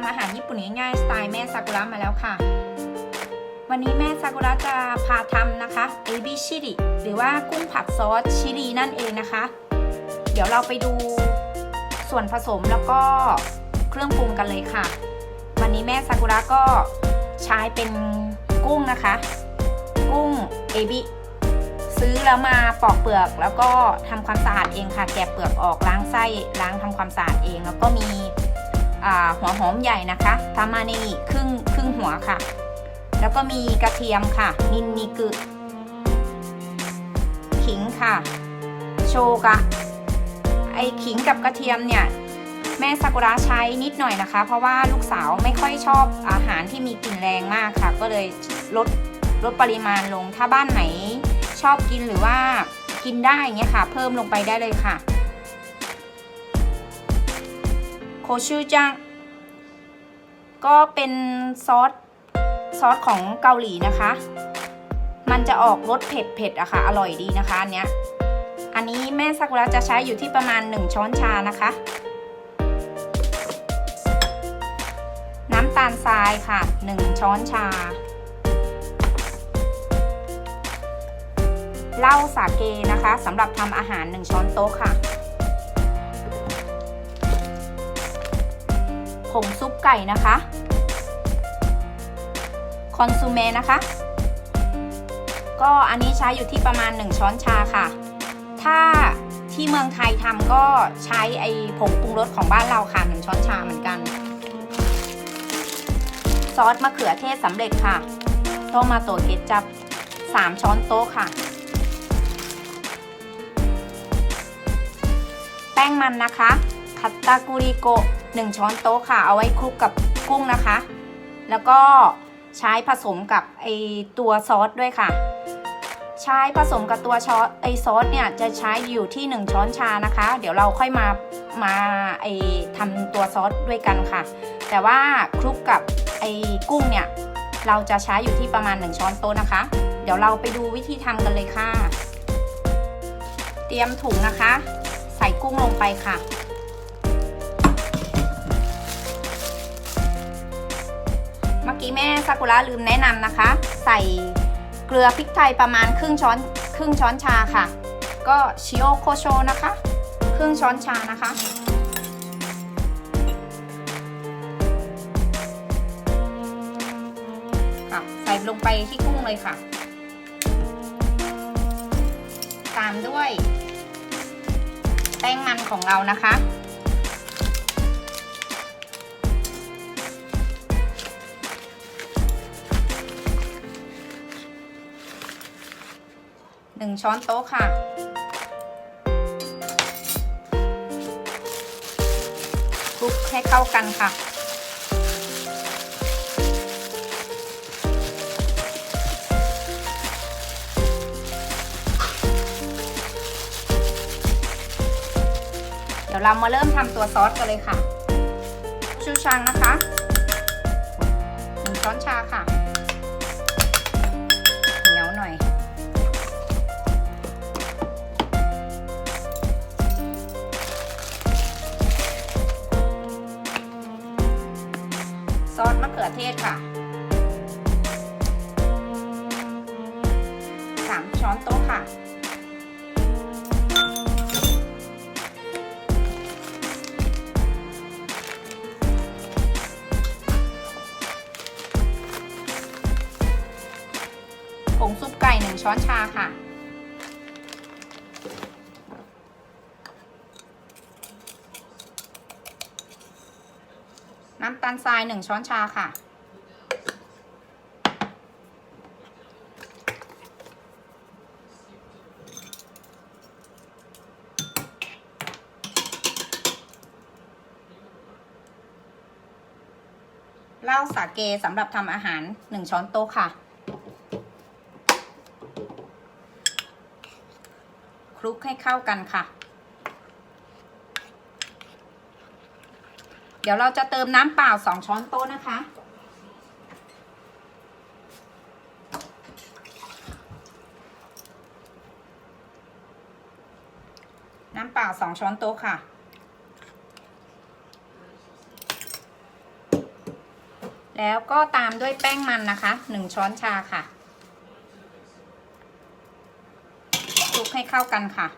ำอาหารญี่ปุ่นง่ายๆสไตล์แม่ซากุระมาแล้วค่ะ วันนี้แม่ซากุระจะพาทำนะคะเอบิชิริหรือว่ากุ้งผัดซอสชิรินั่นเองนะคะ เดี๋ยวเราไปดูส่วนผสมแล้วก็เครื่องปรุงกันเลยค่ะ วันนี้แม่ซากุระก็ใช้เป็นกุ้งนะคะ กุ้งเอบิซื้อแล้วมาปอกเปลือกแล้วก็ทำความสะอาดเองค่ะ แกะเปลือกออกล้างไส้ล้างทำความสะอาดเอง แล้วก็มี หัวหอมใหญ่นะคะทามาเนงิครึ่งครึ่งหัวค่ะ แล้วก็มีกระเทียมค่ะ นินนิกึขิงค่ะ โชกะไอขิงกับกระเทียมเนี่ยแม่ซากุระใช้นิดหน่อยนะคะ เพราะว่าลูกสาวไม่ค่อยชอบอาหารที่มีกลิ่นแรงมากค่ะ ก็เลยลดลดปริมาณลงถ้าบ้านไหนชอบกินหรือว่ากินได้เงี้ยค่ะ เพิ่มลงไปได้เลยค่ะ คชูจัง ก็เป็นซอสซอสของเกาหลีนะคะ มันจะออกรสเผ็ดเผ็ดอะค่ะ อร่อยดีนะคะอันเนี้ย อันนี้แม่ซากุระจะใช้อยู่ที่ประมาณ 1 ช้อนชานะคะ น้ำตาลทรายค่ะ 1 ช้อนชา เหล้าสาเกนะคะสำหรับทำอาหาร 1 ช้อนโต๊ะค่ะ งซุปไก่นะคะคอนซูเมนะคะ ก็อันนี้ใช้อยู่ที่ประมาณ 1 ช้อนชาค่ะ ถ้าที่เมืองไทยทำก็ใช้ไอผงปรุงรสของบ้านเราค่ะ 1 ช้อนชาเหมือนกัน ซอสมะเขือเทศสำเร็จค่ะโตมาโตเกจับ 3 ช้อนโต๊ะค่ะ แป้งมันนะคะคัตตากุริโกะ 1 ช้อนโต๊ะค่ะเอาไว้คลุกกับกุ้งนะคะ แล้วก็ใช้ผสมกับไอตัวซอสด้วยค่ะ ใช้ผสมกับตัวช้อนไอซอสเนี่ยจะใช้อยู่ที่ 1 ช้อนชานะคะ เดี๋ยวเราค่อยมามาไอทำตัวซอสด้วยกันค่ะ แต่ว่าคลุกกับไอกุ้งเนี่ยเราจะใช้อยู่ที่ประมาณ 1 ช้อนโต๊ะนะคะ เดี๋ยวเราไปดูวิธีทำกันเลยค่ะ เตรียมถุงนะคะ ใส่กุ้งลงไปค่ะ กี้แม่ซากุระลืมแนะนำนะคะ ใส่เกลือพริกไทยประมาณครึ่งช้อนครึ่งช้อนชาค่ะ ก็ชิโอโคโชนะคะ ครึ่งช้อนชานะคะค่ะใส่ลงไปที่กุ้งเลยค่ะ ตามด้วย แป้งมันของเรานะคะ หนึ่งช้อนโต๊ะค่ะ คลุกให้เข้ากันค่ะเดี๋ยวเรามาเริ่มทำตัวซอสกันเลยค่ะ ชูชังนะคะหนึ่งช้อนชาค่ะ ศค่ะสามช้อนโต๊ะค่ะ ผงซุปไก่หนึ่งช้อนชาค่ะน้ำตาลทรายหนึ่งช้อนชาค่ะ เหล้าสาเกสำหรับทำอาหาร 1 ช้อนโต๊ะค่ะ คลุกให้เข้ากันค่ะ เดี๋ยวเราจะเติมน้ำเปล่า 2 ช้อนโต๊ะนะคะ น้ำเปล่า 2 ช้อนโต๊ะค่ะ แล้วก็ตามด้วยแป้งมันนะคะ 1 ช้อนชาค่ะคลุกให้เข้ากันค่ะ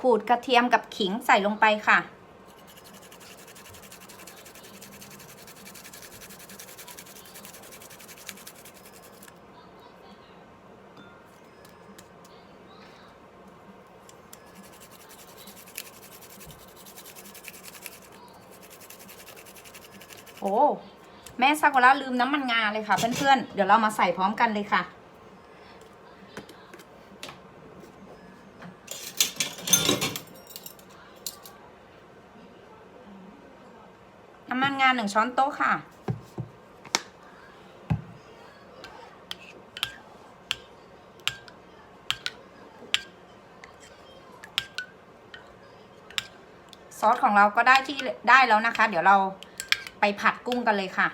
ขูดกระเทียมกับขิงใส่ลงไปค่ะ โอ้ แม่ซากุระลืมน้ำมันงาเลยค่ะเพื่อนๆ เดี๋ยวเรามาใส่พร้อมกันเลยค่ะำมันงาหนึ่งช้อนโต๊ะค่ะ ซอสของเราก็ได้ที่ได้แล้วนะคะ เดี๋ยวเราไปผัดกุ้งกันเลยค่ะ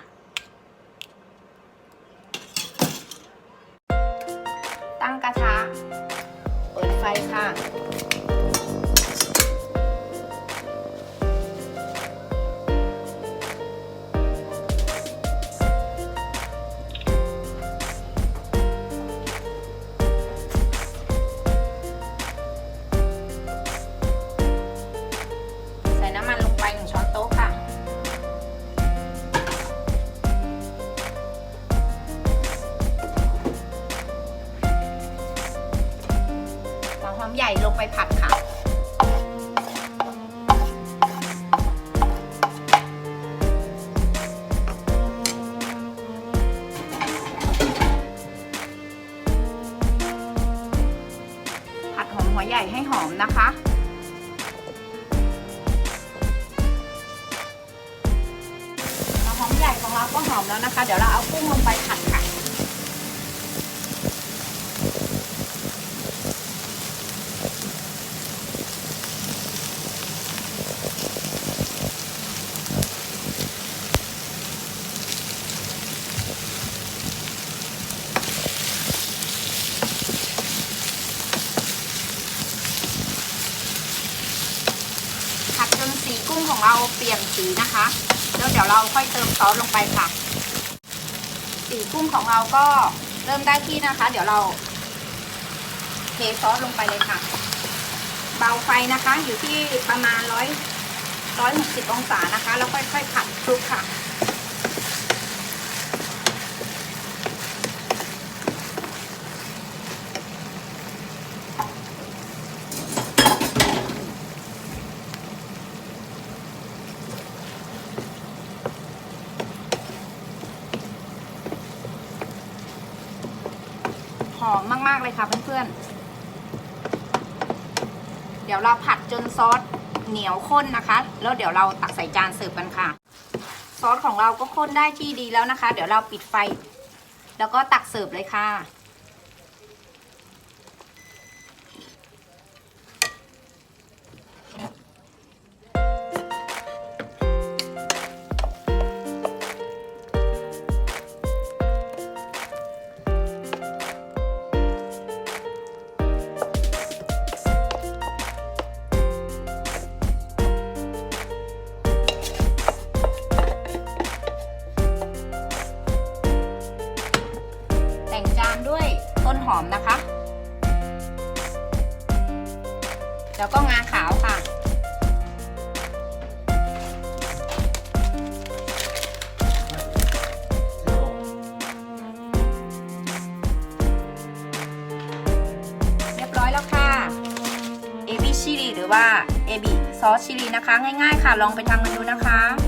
ญ่ลงไปผัดค่ะ ผัดหอมหัวใหญ่ให้หอมนะคะหัวหอมใหญ่ของเราก็หอมแล้วนะคะ เดี๋ยวเราเอากุ้งลงไปผัดค่ะ ผัดจ นสีกุ้งของเราเปลี่ยนสีนะคะ แล้วเดี๋ยวเราค่อยเติมซอสลงไปค่ะ สีกุ้งของเราก็เริ่มได้ที่นะคะ เดี๋ยวเราเทซอสลงไปเลยค่ะ เบาไฟนะคะ อยู่ที่ประมาณร้อยร้อยหกสิบองศานะคะ แล้วค่อยๆผัดคลุกค่ะ หอมมากๆเลยค่ะเพื่อนๆ เดี๋ยวเราผัดจนซอสเหนียวข้นนะคะ แล้วเดี๋ยวเราตักใส่จานเสิร์ฟกันค่ะ ซอสของเราก็ข้นได้ที่ดีแล้วนะคะ เดี๋ยวเราปิดไฟ แล้วก็ตักเสิร์ฟเลยค่ะ ซอสชิลีนะคะ ง่ายๆค่ะ ลองไปทำกันดูนะคะ